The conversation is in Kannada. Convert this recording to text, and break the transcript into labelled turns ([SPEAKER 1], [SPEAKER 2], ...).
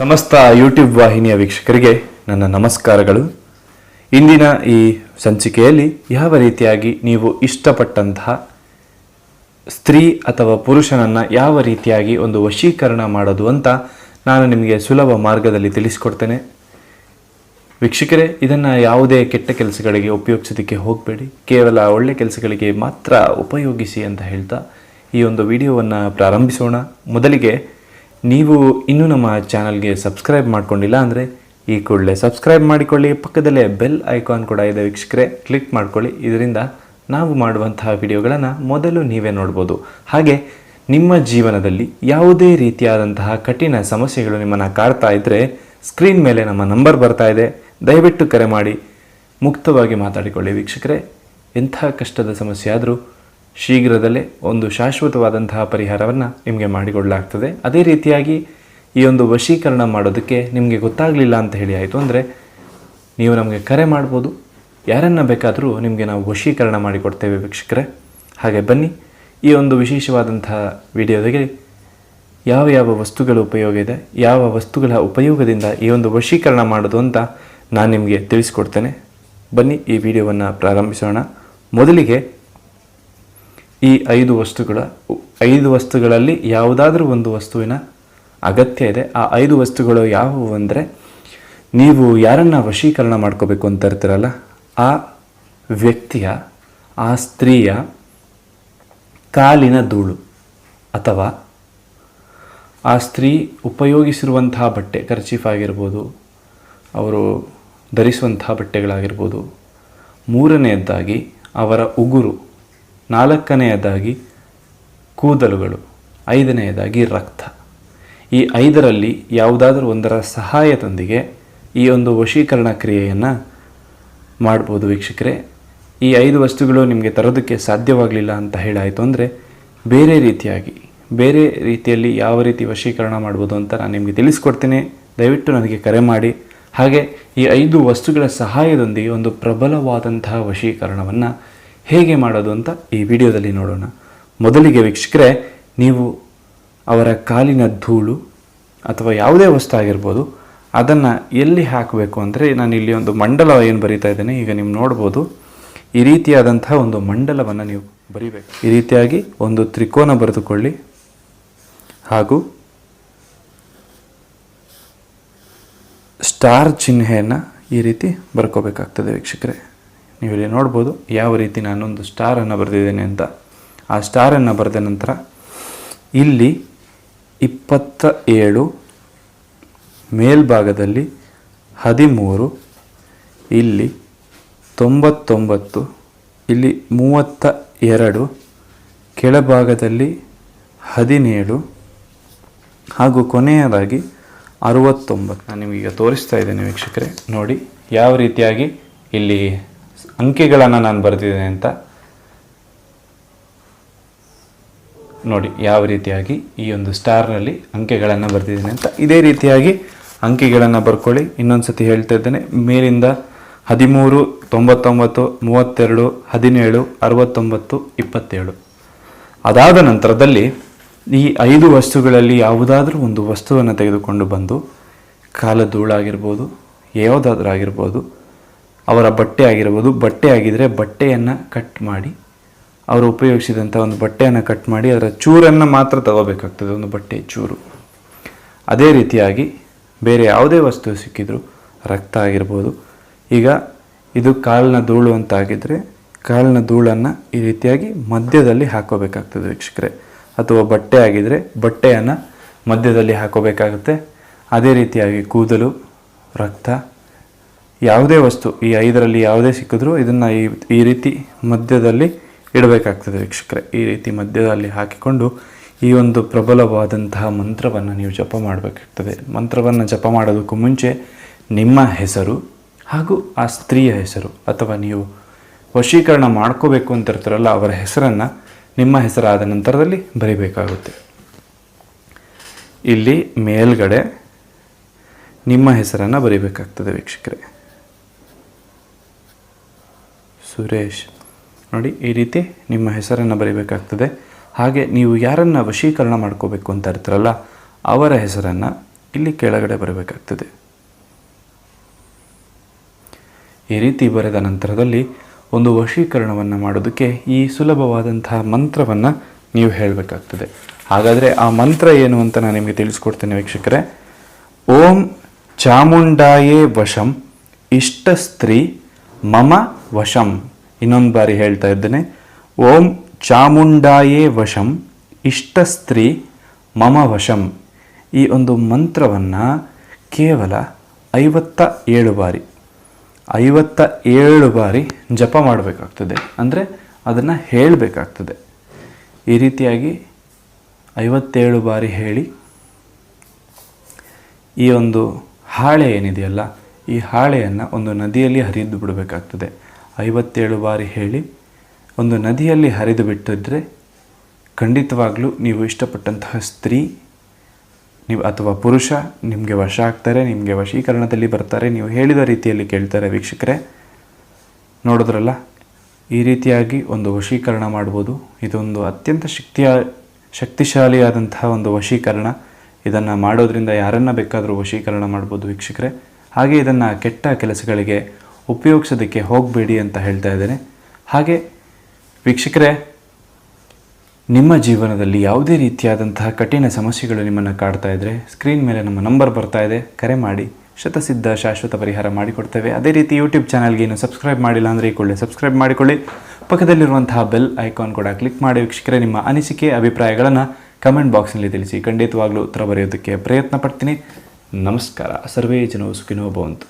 [SPEAKER 1] ಸಮಸ್ತ ಯೂಟ್ಯೂಬ್ ವಾಹಿನಿಯ ವೀಕ್ಷಕರಿಗೆ ನನ್ನ ನಮಸ್ಕಾರಗಳು. ಇಂದಿನ ಈ ಸಂಚಿಕೆಯಲ್ಲಿ ಯಾವ ರೀತಿಯಾಗಿ ನೀವು ಇಷ್ಟಪಟ್ಟಂತಹ ಸ್ತ್ರೀ ಅಥವಾ ಪುರುಷನನ್ನು ಯಾವ ರೀತಿಯಾಗಿ ಒಂದು ವಶೀಕರಣ ಮಾಡೋದು ಅಂತ ನಾನು ನಿಮಗೆ ಸುಲಭ ಮಾರ್ಗದಲ್ಲಿ ತಿಳಿಸಿಕೊಡ್ತೇನೆ. ವೀಕ್ಷಕರೇ, ಇದನ್ನು ಯಾವುದೇ ಕೆಟ್ಟ ಕೆಲಸಗಳಿಗೆ ಉಪಯೋಗಿಸೋದಕ್ಕೆ ಹೋಗಬೇಡಿ. ಕೇವಲ ಒಳ್ಳೆ ಕೆಲಸಗಳಿಗೆ ಮಾತ್ರ ಉಪಯೋಗಿಸಿ ಅಂತ ಹೇಳ್ತಾ ಈ ಒಂದು ವಿಡಿಯೋವನ್ನು ಪ್ರಾರಂಭಿಸೋಣ. ಮೊದಲಿಗೆ ನೀವು ಇನ್ನೂ ನಮ್ಮ ಚಾನಲ್ಗೆ ಸಬ್ಸ್ಕ್ರೈಬ್ ಮಾಡ್ಕೊಂಡಿಲ್ಲ ಅಂದರೆ ಈ ಕೂಡಲೇ ಸಬ್ಸ್ಕ್ರೈಬ್ ಮಾಡಿಕೊಳ್ಳಿ. ಪಕ್ಕದಲ್ಲೇ ಬೆಲ್ ಐಕಾನ್ ಕೂಡ ಇದೆ ವೀಕ್ಷಕರೇ. ಕ್ಲಿಕ್ ಮಾಡ್ಕೊಳ್ಳಿ. ಇದರಿಂದ ನಾವು ಮಾಡುವಂತಹ ವಿಡಿಯೋಗಳನ್ನು ಮೊದಲು ನೀವೇ ನೋಡ್ಬೋದು. ಹಾಗೆ ನಿಮ್ಮ ಜೀವನದಲ್ಲಿ ಯಾವುದೇ ರೀತಿಯಾದಂತಹ ಕಠಿಣ ಸಮಸ್ಯೆಗಳು ನಿಮ್ಮನ್ನು ಕಾಡ್ತಾ ಇದ್ದರೆ ಸ್ಕ್ರೀನ್ ಮೇಲೆ ನಮ್ಮ ನಂಬರ್ ಬರ್ತಾ ಇದೆ. ದಯವಿಟ್ಟು ಕರೆ ಮಾಡಿ. ಮುಕ್ತವಾಗಿ ಮಾತಾಡಿಕೊಳ್ಳಿ ವೀಕ್ಷಕರೇ. ಎಂಥ ಕಷ್ಟದ ಸಮಸ್ಯೆ ಆದರೂ ಶೀಘ್ರದಲ್ಲೇ ಒಂದು ಶಾಶ್ವತವಾದಂತಹ ಪರಿಹಾರವನ್ನು ನಿಮಗೆ ಮಾಡಿಕೊಡಲಾಗ್ತದೆ. ಅದೇ ರೀತಿಯಾಗಿ ಈ ಒಂದು ವಶೀಕರಣ ಮಾಡೋದಕ್ಕೆ ನಿಮಗೆ ಗೊತ್ತಾಗಲಿಲ್ಲ ಅಂತ ಹೇಳಿ ಆಯಿತು ಅಂದರೆ ನೀವು ನಮಗೆ ಕರೆ ಮಾಡ್ಬೋದು. ಯಾರನ್ನ ಬೇಕಾದರೂ ನಿಮಗೆ ನಾವು ವಶೀಕರಣ ಮಾಡಿಕೊಡ್ತೇವೆ ವೀಕ್ಷಕರೇ. ಹಾಗೆ ಬನ್ನಿ ಈ ಒಂದು ವಿಶೇಷವಾದಂತಹ ವಿಡಿಯೋದಾಗೆ ಯಾವ ಯಾವ ವಸ್ತುಗಳ ಉಪಯೋಗ ಇದೆ, ಯಾವ ವಸ್ತುಗಳ ಉಪಯೋಗದಿಂದ ಈ ಒಂದು ವಶೀಕರಣ ಮಾಡೋದು ಅಂತ ನಾನು ನಿಮಗೆ ತಿಳಿಸ್ಕೊಡ್ತೇನೆ. ಬನ್ನಿ ಈ ವಿಡಿಯೋವನ್ನು ಪ್ರಾರಂಭಿಸೋಣ. ಮೊದಲಿಗೆ ಈ ಐದು ವಸ್ತುಗಳ, ಐದು ವಸ್ತುಗಳಲ್ಲಿ ಯಾವುದಾದ್ರೂ ಒಂದು ವಸ್ತುವಿನ ಅಗತ್ಯ ಇದೆ. ಆ ಐದು ವಸ್ತುಗಳು ಯಾವುವು ಅಂದರೆ, ನೀವು ಯಾರನ್ನ ವಶೀಕರಣ ಮಾಡ್ಕೋಬೇಕು ಅಂತ ಇರ್ತೀರಲ್ಲ, ಆ ವ್ಯಕ್ತಿಯ, ಆ ಸ್ತ್ರೀಯ ಕಾಲಿನ ಧೂಳು ಅಥವಾ ಆ ಸ್ತ್ರೀ ಉಪಯೋಗಿಸಿರುವಂತಹ ಬಟ್ಟೆ, ಕರ್ಚೀಫ್ ಆಗಿರ್ಬೋದು, ಅವರು ಧರಿಸುವಂತಹ ಬಟ್ಟೆಗಳಾಗಿರ್ಬೋದು, ಮೂರನೆಯದ್ದಾಗಿ ಅವರ ಉಗುರು. ನಾಲ್ಕನೆಯದಾಗಿ ಕೂದಲುಗಳು, ಐದನೆಯದಾಗಿ ರಕ್ತ. ಈ ಐದರಲ್ಲಿ ಯಾವುದಾದ್ರೂ ಒಂದರ ಸಹಾಯದೊಂದಿಗೆ ಈ ಒಂದು ವಶೀಕರಣ ಕ್ರಿಯೆಯನ್ನು ಮಾಡ್ಬೋದು ವೀಕ್ಷಕರೇ. ಈ ಐದು ವಸ್ತುಗಳು ನಿಮಗೆ ತರೋದಕ್ಕೆ ಸಾಧ್ಯವಾಗಲಿಲ್ಲ ಅಂತ ಹೇಳಾಯಿತು ಅಂದರೆ ಬೇರೆ ರೀತಿಯಾಗಿ, ಬೇರೆ ರೀತಿಯಲ್ಲಿ ಯಾವ ರೀತಿ ವಶೀಕರಣ ಮಾಡ್ಬೋದು ಅಂತ ನಾನು ನಿಮಗೆ ತಿಳಿಸ್ಕೊಡ್ತೀನಿ. ದಯವಿಟ್ಟು ನನಗೆ ಕರೆ ಮಾಡಿ. ಹಾಗೆ ಈ ಐದು ವಸ್ತುಗಳ ಸಹಾಯದೊಂದಿಗೆ ಒಂದು ಪ್ರಬಲವಾದಂತಹ ವಶೀಕರಣವನ್ನು ಹೇಗೆ ಮಾಡೋದು ಅಂತ ಈ ವಿಡಿಯೋದಲ್ಲಿ ನೋಡೋಣ. ಮೊದಲಿಗೆ ವೀಕ್ಷಕರೆ, ನೀವು ಅವರ ಕಾಲಿನ ಧೂಳು ಅಥವಾ ಯಾವುದೇ ವಸ್ತು ಆಗಿರ್ಬೋದು, ಅದನ್ನು ಎಲ್ಲಿ ಹಾಕಬೇಕು ಅಂದರೆ ನಾನು ಇಲ್ಲಿ ಒಂದು ಮಂಡಲ ಏನು ಬರಿತಾ ಇದ್ದೇನೆ, ಈಗ ನೀವು ನೋಡ್ಬೋದು. ಈ ರೀತಿಯಾದಂತಹ ಒಂದು ಮಂಡಲವನ್ನು ನೀವು ಬರಿಬೇಕು. ಈ ರೀತಿಯಾಗಿ ಒಂದು ತ್ರಿಕೋನ ಬರೆದುಕೊಳ್ಳಿ. ಹಾಗೂ ಸ್ಟಾರ್ ಚಿಹ್ನೆಯನ್ನು ಈ ರೀತಿ ಬರ್ಕೋಬೇಕಾಗ್ತದೆ ವೀಕ್ಷಕರೇ. ನೀವು ಇಲ್ಲಿ ನೋಡ್ಬೋದು ಯಾವ ರೀತಿ ನಾನೊಂದು ಸ್ಟಾರನ್ನು ಬರೆದಿದ್ದೇನೆ ಅಂತ. ಆ ಸ್ಟಾರನ್ನು ಬರೆದ ನಂತರ ಇಲ್ಲಿ ಇಪ್ಪತ್ತ ಏಳು ಮೇಲ್ಭಾಗದಲ್ಲಿ ಹದಿಮೂರು, ಇಲ್ಲಿ ತೊಂಬತ್ತೊಂಬತ್ತು, ಇಲ್ಲಿ ಮೂವತ್ತ ಎರಡು ಕೆಳಭಾಗದಲ್ಲಿ ಹದಿನೇಳು, ಹಾಗೂ ಕೊನೆಯದಾಗಿ ಅರುವತ್ತೊಂಬತ್ತು. ನಾನು ನಿಮಗೀಗ ತೋರಿಸ್ತಾ ಇದ್ದೇನೆ ವೀಕ್ಷಕರೇ. ನೋಡಿ, ಯಾವ ರೀತಿಯಾಗಿ ಇಲ್ಲಿ ಅಂಕೆಗಳನ್ನು ನಾನು ಬರೆದಿದ್ದೇನೆ ಅಂತ ನೋಡಿ, ಯಾವ ರೀತಿಯಾಗಿ ಈ ಒಂದು ಸ್ಟಾರ್ನಲ್ಲಿ ಅಂಕೆಗಳನ್ನು ಬರೆದಿದ್ದೇನೆ ಅಂತ ಇದೇ ರೀತಿಯಾಗಿ ಅಂಕೆಗಳನ್ನು ಬರ್ಕೊಳ್ಳಿ. ಇನ್ನೊಂದು ಸತಿ ಹೇಳ್ತಾ ಇದ್ದೇನೆ, ಮೇಲಿಂದ ಹದಿಮೂರು, ತೊಂಬತ್ತೊಂಬತ್ತು, ಮೂವತ್ತೆರಡು, ಹದಿನೇಳು, ಅರವತ್ತೊಂಬತ್ತು, ಇಪ್ಪತ್ತೇಳು. ಅದಾದ ನಂತರದಲ್ಲಿ ಈ ಐದು ವಸ್ತುಗಳಲ್ಲಿ ಯಾವುದಾದ್ರೂ ಒಂದು ವಸ್ತುವನ್ನು ತೆಗೆದುಕೊಂಡು ಬಂದು ಕಾಲ ಧೂಳಾಗಿರ್ಬೋದು ಯಾವುದಾದ್ರೂ ಆಗಿರ್ಬೋದು ಅವರ ಬಟ್ಟೆ ಆಗಿರ್ಬೋದು, ಬಟ್ಟೆ ಆಗಿದ್ದರೆ ಬಟ್ಟೆಯನ್ನು ಕಟ್ ಮಾಡಿ, ಅವರು ಉಪಯೋಗಿಸಿದಂಥ ಒಂದು ಬಟ್ಟೆಯನ್ನು ಕಟ್ ಮಾಡಿ, ಅದರ ಚೂರನ್ನು ಮಾತ್ರ ತಗೋಬೇಕಾಗ್ತದೆ, ಒಂದು ಬಟ್ಟೆ ಚೂರು. ಅದೇ ರೀತಿಯಾಗಿ ಬೇರೆ ಯಾವುದೇ ವಸ್ತು ಸಿಕ್ಕಿದ್ರು ರಕ್ತ ಆಗಿರ್ಬೋದು. ಈಗ ಇದು ಕಾಲಿನ ಧೂಳು ಅಂತಾಗಿದ್ದರೆ ಕಾಲಿನ ಧೂಳನ್ನು ಈ ರೀತಿಯಾಗಿ ಮಧ್ಯದಲ್ಲಿ ಹಾಕೋಬೇಕಾಗ್ತದೆ ವೀಕ್ಷಕರೆ. ಅಥವಾ ಬಟ್ಟೆ ಆಗಿದ್ದರೆ ಬಟ್ಟೆಯನ್ನು ಮಧ್ಯದಲ್ಲಿ ಹಾಕೋಬೇಕಾಗುತ್ತೆ. ಅದೇ ರೀತಿಯಾಗಿ ಕೂದಲು, ರಕ್ತ ಯಾವುದೇ ವಸ್ತು, ಈ ಐದರಲ್ಲಿ ಯಾವುದೇ ಸಿಕ್ಕಿದ್ರೂ ಇದನ್ನು ಈ ಈ ರೀತಿ ಮಧ್ಯದಲ್ಲಿ ಇಡಬೇಕಾಗ್ತದೆ ವೀಕ್ಷಕರೇ. ಈ ರೀತಿ ಮಧ್ಯದಲ್ಲಿ ಹಾಕಿಕೊಂಡು ಈ ಒಂದು ಪ್ರಬಲವಾದಂತಹ ಮಂತ್ರವನ್ನು ನೀವು ಜಪ ಮಾಡಬೇಕಾಗ್ತದೆ. ಮಂತ್ರವನ್ನು ಜಪ ಮಾಡೋದಕ್ಕೂ ಮುಂಚೆ ನಿಮ್ಮ ಹೆಸರು ಹಾಗೂ ಆ ಸ್ತ್ರೀಯ ಹೆಸರು ಅಥವಾ ನೀವು ವಶೀಕರಣ ಮಾಡ್ಕೋಬೇಕು ಅಂತ ಇರ್ತಾರಲ್ಲ ಅವರ ಹೆಸರನ್ನು ನಿಮ್ಮ ಹೆಸರಾದ ನಂತರದಲ್ಲಿ ಬರೀಬೇಕಾಗುತ್ತೆ. ಇಲ್ಲಿ ಮೇಲ್ಗಡೆ ನಿಮ್ಮ ಹೆಸರನ್ನು ಬರೀಬೇಕಾಗ್ತದೆ ವೀಕ್ಷಕರೇ. ಸುರೇಶ್. ನೋಡಿ, ಈ ರೀತಿ ನಿಮ್ಮ ಹೆಸರನ್ನು ಬರಿಬೇಕಾಗ್ತದೆ. ಹಾಗೆ ನೀವು ಯಾರನ್ನು ವಶೀಕರಣ ಮಾಡ್ಕೋಬೇಕು ಅಂತ ಇರ್ತಾರಲ್ಲ, ಅವರ ಹೆಸರನ್ನು ಇಲ್ಲಿ ಕೆಳಗಡೆ ಬರಬೇಕಾಗ್ತದೆ. ಈ ರೀತಿ ಬರೆದ ನಂತರದಲ್ಲಿ ಒಂದು ವಶೀಕರಣವನ್ನು ಮಾಡೋದಕ್ಕೆ ಈ ಸುಲಭವಾದಂತಹ ಮಂತ್ರವನ್ನು ನೀವು ಹೇಳಬೇಕಾಗ್ತದೆ. ಹಾಗಾದರೆ ಆ ಮಂತ್ರ ಏನು ಅಂತ ನಾನು ನಿಮಗೆ ತಿಳಿಸ್ಕೊಡ್ತೇನೆ ವೀಕ್ಷಕರೇ. ಓಂ ಚಾಮುಂಡಾಯೇ ವಶಂ, ಇಷ್ಟ ಸ್ತ್ರೀ, ಮಮ ವಶಂ. ಇನ್ನೊಂದು ಬಾರಿ ಹೇಳ್ತಾ ಇದ್ದೇನೆ. ಓಂ ಚಾಮುಂಡಾಯೇ ವಶಂ, ಇಷ್ಟ ಸ್ತ್ರೀ ಮಮ ವಶಂ. ಈ ಒಂದು ಮಂತ್ರವನ್ನು ಕೇವಲ ಐವತ್ತ ಏಳು ಬಾರಿ, ಐವತ್ತ ಏಳು ಬಾರಿ ಜಪ ಮಾಡಬೇಕಾಗ್ತದೆ. ಅಂದರೆ ಅದನ್ನು ಹೇಳಬೇಕಾಗ್ತದೆ. ಈ ರೀತಿಯಾಗಿ ಐವತ್ತೇಳು ಬಾರಿ ಹೇಳಿ, ಈ ಒಂದು ಹಾಳೆ ಏನಿದೆಯಲ್ಲ, ಈ ಹಾಳೆಯನ್ನು ಒಂದು ನದಿಯಲ್ಲಿ ಹರಿದು ಬಿಡಬೇಕಾಗ್ತದೆ. ಐವತ್ತೇಳು ಬಾರಿ ಹೇಳಿ, ಒಂದು ನದಿಯಲ್ಲಿ ಹರಿದು ಬಿಟ್ಟಿದ್ರೆ ಖಂಡಿತವಾಗಲೂ ನೀವು ಇಷ್ಟಪಟ್ಟಂತಹ ಸ್ತ್ರೀ, ನೀವು ಅಥವಾ ಪುರುಷ, ನಿಮಗೆ ವಶ ಆಗ್ತಾರೆ, ನಿಮಗೆ ವಶೀಕರಣದಲ್ಲಿ ಬರ್ತಾರೆ, ನೀವು ಹೇಳಿದ ರೀತಿಯಲ್ಲಿ ಕೇಳ್ತಾರೆ ವೀಕ್ಷಕರೇ. ನೋಡಿದ್ರಲ್ಲ, ಈ ರೀತಿಯಾಗಿ ಒಂದು ವಶೀಕರಣ ಮಾಡ್ಬೋದು. ಇದೊಂದು ಅತ್ಯಂತ ಶಕ್ತಿಯ, ಶಕ್ತಿಶಾಲಿಯಾದಂತಹ ಒಂದು ವಶೀಕರಣ. ಇದನ್ನು ಮಾಡೋದ್ರಿಂದ ಯಾರನ್ನ ಬೇಕಾದರೂ ವಶೀಕರಣ ಮಾಡ್ಬೋದು ವೀಕ್ಷಕರೇ. ಹಾಗೆ ಇದನ್ನು ಕೆಟ್ಟ ಕೆಲಸಗಳಿಗೆ ಉಪಯೋಗಿಸೋದಕ್ಕೆ ಹೋಗಬೇಡಿ ಅಂತ ಹೇಳ್ತಾ ಇದ್ದೇನೆ. ಹಾಗೆ ವೀಕ್ಷಕರೇ, ನಿಮ್ಮ ಜೀವನದಲ್ಲಿ ಯಾವುದೇ ರೀತಿಯಾದಂತಹ ಕಠಿಣ ಸಮಸ್ಯೆಗಳು ನಿಮ್ಮನ್ನು ಕಾಡ್ತಾ ಇದ್ದರೆ ಸ್ಕ್ರೀನ್ ಮೇಲೆ ನಮ್ಮ ನಂಬರ್ ಬರ್ತಾ ಇದೆ. ಕರೆ ಮಾಡಿ, ಶತಸಿದ್ಧ ಶಾಶ್ವತ ಪರಿಹಾರ ಮಾಡಿಕೊಡ್ತೇವೆ. ಅದೇ ರೀತಿ ಯೂಟ್ಯೂಬ್ ಚಾನಲ್ಗೆ ಇನ್ನು ಸಬ್ಸ್ಕ್ರೈಬ್ ಮಾಡಿಲ್ಲ ಅಂದರೆ ಈ ಕೂಡಲೇ ಸಬ್ಸ್ಕ್ರೈಬ್ ಮಾಡಿಕೊಳ್ಳಿ. ಪಕ್ಕದಲ್ಲಿರುವಂತಹ ಬೆಲ್ ಐಕಾನ್ ಕೂಡ ಕ್ಲಿಕ್ ಮಾಡಿ ವೀಕ್ಷಕರೇ, ನಿಮ್ಮ ಅನಿಸಿಕೆ, ಅಭಿಪ್ರಾಯಗಳನ್ನು ಕಮೆಂಟ್ ಬಾಕ್ಸ್ನಲ್ಲಿ ತಿಳಿಸಿ. ಖಂಡಿತವಾಗ್ಲೂ ಉತ್ತರ ಬರೆಯೋದಕ್ಕೆ ಪ್ರಯತ್ನ ಪಡ್ತೀನಿ. ನಮಸ್ಕಾರ. ಸರ್ವೇ ಜನೋ ಸುಖಿನೋ ಭವಂತು.